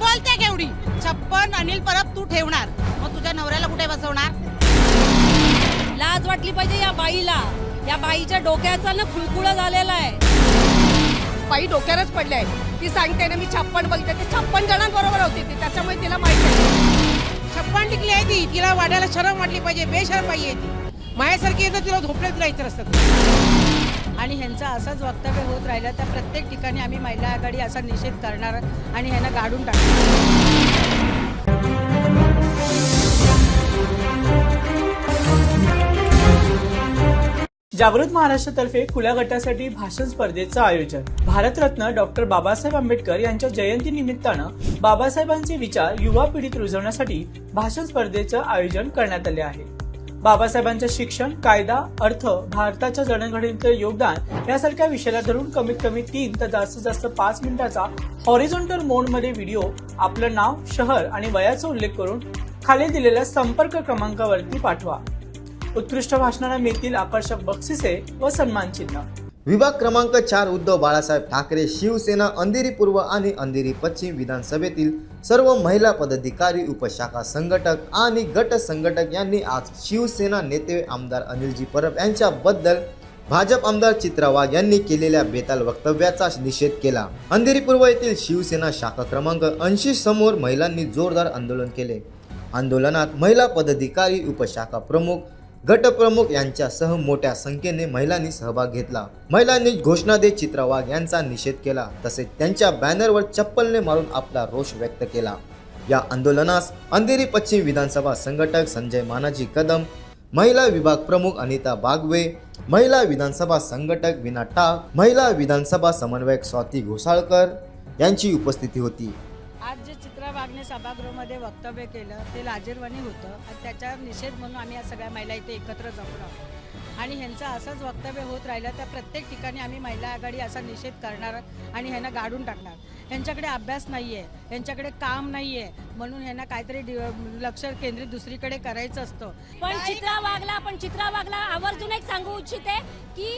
बोलते केवढी? छप्पन अनिल परब तू ठेवणार. मग तुझ्या नवऱ्याला कुठे बसवणार? लाज वाटली पाहिजे या बाईला. या बाईच्या डोक्याचा ना खुळखुळा झालेला आहे. बाई डोक्यावरच पडले आहे. ती सांगते ना मी छप्पन बघितले ते छप्पन जणांबरोबर होती ती. त्याच्यामुळे तिला माहिती आहे. छप्पन टिकली आहे ती. तिला वाटायला शरम वाटली पाहिजे बेशरम बाई आहे ती. मायासारखी येतं तिला झोपलं तिला इतर असतं आणि ह्यांचं असंच वक्तव्य होत राहिलं तर प्रत्येक ठिकाणी आम्ही महिला आघाडी असा निषेध करणार आणि ह्यांना गाडून टाकणार. जागृत महाराष्ट्रातर्फे खुल्या गटासाठी भाषण स्पर्धेचं आयोजन. भारतरत्न डॉक्टर बाबासाहेब आंबेडकर यांच्या जयंती निमित्तानं बाबासाहेबांचे विचार युवा पिढीत रुजवण्यासाठी भाषण स्पर्धेचं आयोजन करण्यात आले आहे. बाबासाहेबांचं शिक्षण कायदा अर्थ भारताच्या जडणघडणीतलं योगदान यासारख्या विषयाला धरून कमीत कमी तीन तर जास्तीत जास्त पाच मिनिटाचा हॉरिझॉन्टल मोडमध्ये व्हिडिओ आपलं नाव शहर आणि वयाचा उल्लेख करून खाली दिलेल्या संपर्क क्रमांकावरती पाठवा. उत्कृष्ट भाषणाला मिळतील आकर्षक बक्षिसे व सन्मान चिन्ह विभाग क्रमांक चार उद्धव बाळासाहेब ठाकरे शिवसेना अंधेरी पूर्व आणि अंधेरी पश्चिम विधानसभेतील सर्व महिला पदाधिकारी उपशाखा संघटक आणि गट संघटक यांनी आज शिवसेना नेते आमदार अनिलजी परब यांच्याबद्दल भाजप आमदार चित्रा वाघ यांनी केलेल्या बेताल वक्तव्याचा निषेध केला. अंधेरी पूर्व येथील शिवसेना शाखा क्रमांक ऐंशी समोर महिलांनी जोरदार आंदोलन केले. आंदोलनात महिला पदाधिकारी उपशाखा प्रमुख गटप्रमुख यांच्यासह मोठ्या संख्येने महिलांनी सहभाग घेतला. महिलांनी घोषणा देत चित्रा वाघ यांचा निषेध केला. तसेच त्यांच्या बॅनरवर चप्पलने मारून आपला रोष व्यक्त केला. या आंदोलनास अंधेरी पश्चिम विधानसभा संघटक संजय मानाजी कदम महिला विभाग प्रमुख अनिता बागवे महिला विधानसभा संघटक विना टाक महिला विधानसभा समन्वयक स्वाती घोसाळकर यांची उपस्थिती होती. आज जे वाघने सभागृहामध्ये वक्तव्य केलं ते लाजीरवाणी होतं आणि त्याचा निषेध म्हणून आम्ही या सगळ्या महिला इथे एकत्र जमलो आहोत आणि ह्यांचं असंच वक्तव्य होत राहिलं तर प्रत्येक ठिकाणी आम्ही महिला आघाडी असा निषेध करणार आणि ह्यांना गाडून टाकणार. ह्यांच्याकडे अभ्यास नाही आहे ह्यांच्याकडे काम नाही आहे म्हणून ह्यांना काहीतरी डि- लक्ष केंद्रित दुसरीकडे करायचं असतं. पण चित्रा वागला पण चित्रा वागला आवर्जून एक सांगू इच्छिते की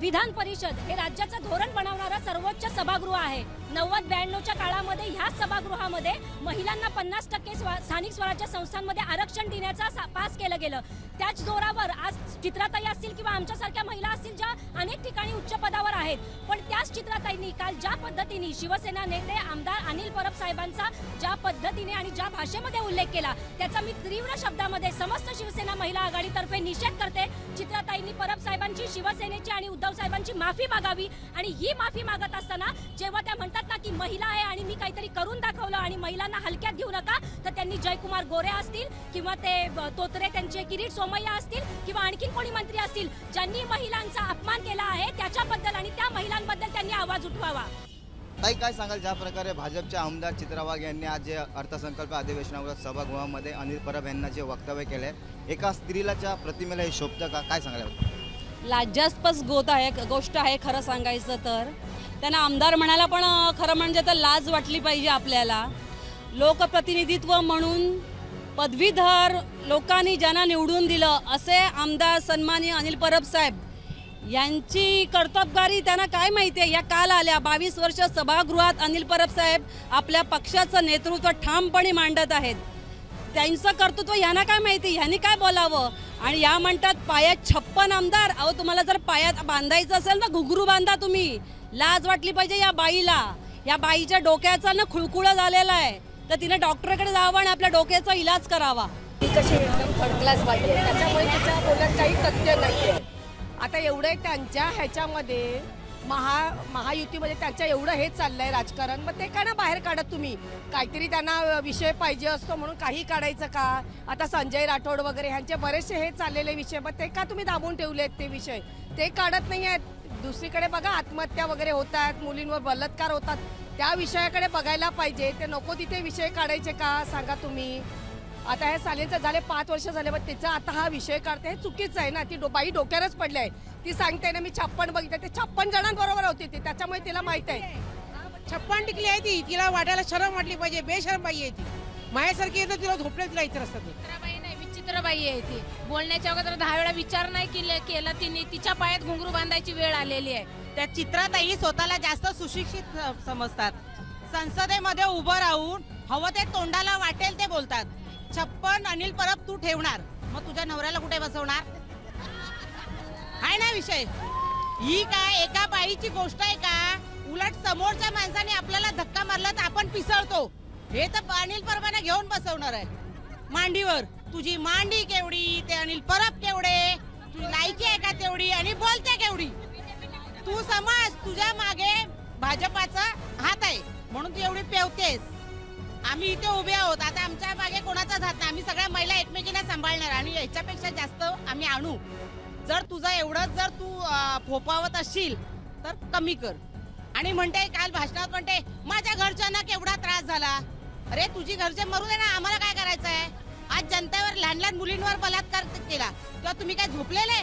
विधान परिषद हे राज्याचं धोरण बनवणारं सर्वोच्च सभागृह आहे. नव्वद ब्याण्णवच्या काळामध्ये ह्याच सभागृहामध्ये महिलांना पन्नास टक्के स्वा- स्थानिक स्वराज्य संस्थांमध्ये आरक्षण देण्याचा सा- पास केलं गेलं. त्याच जोरावर आज चित्राताई असतील किंवा आमच्यासारख्या महिला असतील ज्या अनेक ठिकाणी उच्च पदावर आहेत. पण त्याच चित्राताईंनी काल ज्या पद्धतीने शिवसेना नेते आमदार अनिल परब साहेबांचा ज्या पद्धतीने आणि ज्या भाषेमध्ये उल्लेख केला त्याचा मी तीव्र शब्दामध्ये समस्त शिवसेना महिला आघाडीतर्फे निषेध करते. चित्राताईंनी परब साहेबांची शिवसेनेची आणि उद्धव साहेबांची माफी मागावी आणि ही माफी मागत असताना जेव्हा त्या म्हणतात ना की महिला आहे आणि मी काहीतरी करून दाखवलं आणि महिलांना हलक्यात घेऊ नका तर त्यांनी जयकुमार गोरे असतील किंवा ते तोतरे त्यांचे किरीट सोमय्या असतील किंवा आणखीन कोणी मंत्री असतील ज्यांनी महिलांचा अपमान केला आहे त्याच्याबद्दल आणि त्या महिलांबद्दल त्यांनी आवाज उठवावा. ताई काय सांगाल? ज्या प्रकारे भाजपचे आमदार चित्रा वाघ यांनी आज जे अर्थसंकल्प अधिवेशनावर सभागृहामध्ये अनिल परब यांना जे वक्तव्य केले एका स्त्रीलाच्या प्रतिमेला हे शोभतं का? काय सांगायला लाज्यास्पद गोत आहे गोष्ट आहे खरं सांगायचं तर. त्यांना आमदार म्हणायला पण खरं म्हणजे तर लाज वाटली पाहिजे आपल्याला. लोकप्रतिनिधित्व म्हणून पदवीधर लोकांनी ज्यांना निवडून दिलं असे आमदार सन्मानी अनिल परब साहेब यांची कर्तबगारी त्यांना काय माहिती आहे? या काल आल्या बावीस वर्ष सभागृहात अनिल परब साहेब आपल्या पक्षाचं नेतृत्व ठामपणे मांडत आहेत. त्यांचं कर्तृत्व ह्यांना काय माहिती? ह्यांनी काय बोलावं? आणि या म्हणतात पायात छप्पन आमदार. अहो तुम्हाला जर पायात बांधायचं असेल ना घुगरू बांधा तुम्ही. लाज वाटली पाहिजे या बाईला. या बाईच्या डोक्याचा ना खुळखुळा झालेला आहे. तर तिने डॉक्टरकडे जावं आणि आपल्या डोक्याचा इलाज करावा. ती कशी एकदम थर्ड क्लास बाई आहे. त्याच्यामुळे तिच्या बोलत काही तथ्य नाही आहे आता एवढं त्यांच्या ह्याच्यामध्ये महा महायुतीमध्ये त्यांच्या एवढं हे चाललंय राजकारण मग ते काय ना बाहेर काढत तुम्ही? काहीतरी त्यांना विषय पाहिजे असतो म्हणून काही काढायचं का? आता संजय राठोड वगैरे ह्यांचे बरेचसे हे चाललेले विषय मग ते का तुम्ही दाबून ठेवले आहेत ते विषय? ते काढत नाही आहेत. दुसरीकडे बघा आत्महत्या वगैरे होत आहेत मुलींवर बलात्कार होतात. त्या विषयाकडे बघायला पाहिजे. ते नको तिथे विषय काढायचे का? सांगा तुम्ही. आता हे सालेचं झाले पाच वर्ष झाले पण तिचा आता हा विषय काढते. हे चुकीचं आहे ना ती डो बाई डोक्यावरच पडली आहे ती सांगते ना मी छप्पन बघितलं ते छप्पन जणांबरोबर होती ती त्याच्यामुळे तिला माहीत आहे. छप्पन टिकली आहे ती. तिला वाटायला शरम वाटली पाहिजे बेशरम बाई आहे ती. मायासारखी येतं तिला झोपलं तिला इतर असतं चित्रबाई नाही विचित्रबाई आहे ती. बोलण्याच्या अगोदर दहा वेळा विचार नाही केले केला तिने. तिच्या पायात घुंगरू बांधायची वेळ आलेली आहे. त्या चित्रातही स्वतःला जास्त सुशिक्षित स- समजतात. संसदेमध्ये उभं राहून हवं ते तोंडाला वाटेल ते बोलतात. छप्पन अनिल परब तू ठेवणार. मग तुझ्या नवऱ्याला कुठे बसवणार? आहे ना विषय? ही काय एका बाईची गोष्ट आहे का? उलट समोरच्या माणसाने आपल्याला धक्का मारला तर आपण पिसळतो. हे तर अनिल परबाने घेऊन बसवणार आहे. मांडीवर. तुझी मांडी केवढी ते अनिल परब केवढे? तुझी लायकी आहे का तेवढी? आणि बोलते केवढी? तू समज तुझ्या मागे भाजपाचा हात आहे. म्हणून तू एवढी पेवतेस. आम्ही इथे उभे आहोत. आता आमच्या मागे कोणाचा जात नाही. आम्ही सगळ्या महिला एकमेकींना सांभाळणार आणि याच्यापेक्षा जास्त आम्ही आणू. जर तुझं एवढंच जर तू फोपावत असशील तर कमी कर. आणि म्हणते काल भाषणात म्हणते माझ्या घरच्यांना केवढा त्रास झाला? अरे तुझी घरचे मरू दे ना. आम्हाला काय करायचं आहे आज जनतेवर लहान लहान मुलींवर बलात्कार केला. तेव्हा तुम्ही काय झोपलेले?